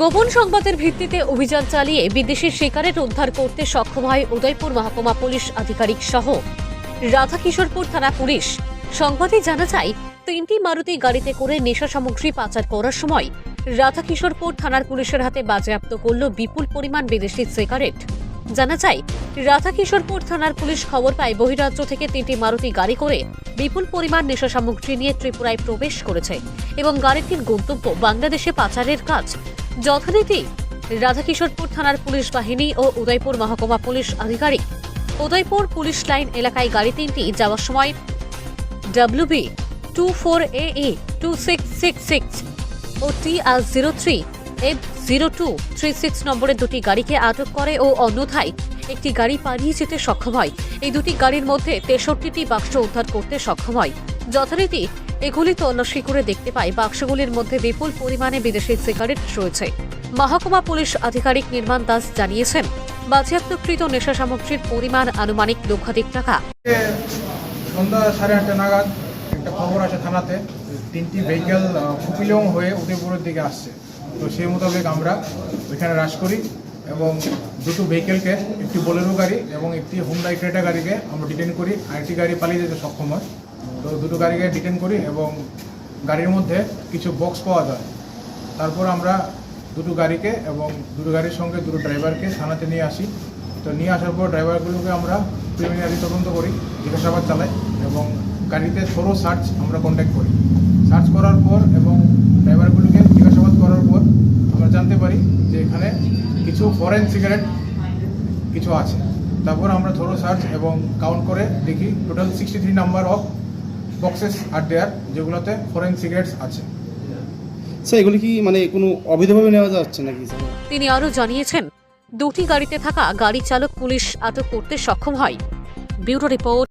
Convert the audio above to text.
গোপন সংবাদের ভিত্তিতে অভিযান চালিয়ে বিদেশি শিকারের উদ্ধার করতে সক্ষম হয় উদয়পুর মহকুমা পুলিশ আধিকারিক সহ। রাধাকিশোরপুর থানা পুলিশ। সংবাদে জানা যায়, তিনটি মারুতি গাড়িতে করে নেশা সামগ্রী পাচার করার সময় রাধাকিশোরপুর থানার পুলিশের হাতে বাজেয়াপ্ত করল বিপুল পরিমাণ বিদেশি সিগারেট। জানা যায়, রাধাকিশোরপুর থানার পুলিশ খবর পায় বহিরাজ্য থেকে তিনটি মারুতি গাড়ি করে বিপুল পরিমাণ নেশা সামগ্রী নিয়ে ত্রিপুরায় প্রবেশ করেছে এবং গাড়িটির গন্তব্য বাংলাদেশে পাচারের কাজ যথারীতি রাধাকিশোরপুর থানার পুলিশ বাহিনী ও উদয়পুর মহকুমা পুলিশ আধিকারিক। উদয়পুর পুলিশ লাইন এলাকায় গাড়ি তিনটি যাওয়ার সময় WB two four A A two six six six O T R zero three F zero two three six নম্বরের দুটি গাড়িকে আটক করে ও অন্যথায় একটি গাড়ি পালিয়ে যেতে সক্ষম হয়। এই দুটি গাড়ির মধ্যে তেষট্টিটি বাক্স উদ্ধার করতে সক্ষম হয়। যথারীতি এগুলি তল্লাশি করে দেখতে পাই। বাক্সগুলির মধ্যে বিপুল পরিমাণে বিদেশি সিগারেট রয়েছে। মহকুমা পুলিশ আধিকারিক নির্মাণ দাস জানিয়েছেন, বাজেয়াপ্তকৃত নেশা সামগ্রীর পরিমাণ আনুমানিক লক্ষাধিক টাকা। সন্ধ্যা সাড়ে আটটা নাগাদ একটা খবর থানাতে। তিনটি ভেহিকেল কুপিলং হয়ে উদয়পুরের দিকে আসছে। তো সেই মোতাবেক আমরা ওইখানে করি। এবং দুটো ভেহিকেলকে একটি বোলেরো গাড়ি এবং একটি হুন্ডাই ক্রেটা গাড়িকে আমরা ডিটেন করি। আরেকটি গাড়ি পালিয়ে যেতে সক্ষম হয়। তো দুটো গাড়িকে ডিটেন করি এবং গাড়ির মধ্যে কিছু বক্স পাওয়া যায়। তারপর আমরা দুটো গাড়িকে এবং দুটো গাড়ির সঙ্গে দুটো ড্রাইভারকে থানাতে নিয়ে আসি। তো নিয়ে আসার পর ড্রাইভারগুলোকে আমরা প্রিলিমিনারি তদন্ত করি, জিজ্ঞাসাবাদ চালাই এবং গাড়িতে থরো সার্চ আমরা কন্ট্যাক্ট করি। সার্চ করার পর এবং ড্রাইভারগুলোকে জিজ্ঞাসাবাদ করার পর আমরা জানতে পারি যে এখানে কিছু ফরেন সিগারেট কিছু আছে। তারপর আমরা ধরো সার্চ এবং কাউন্ট করে দেখি। Total sixty three number of boxes are there যেগুলোতে ফরেন সিগারেটস আছে। স্যার এগুলি কি মানে কোনো অবৈধভাবে নেওয়া যাচ্ছে নাকি তিনি আরও জানিয়েছেন দুটি গাড়িতে থাকা গাড়ি চালক পুলিশ আটক করতে সক্ষম হয়। Bureau report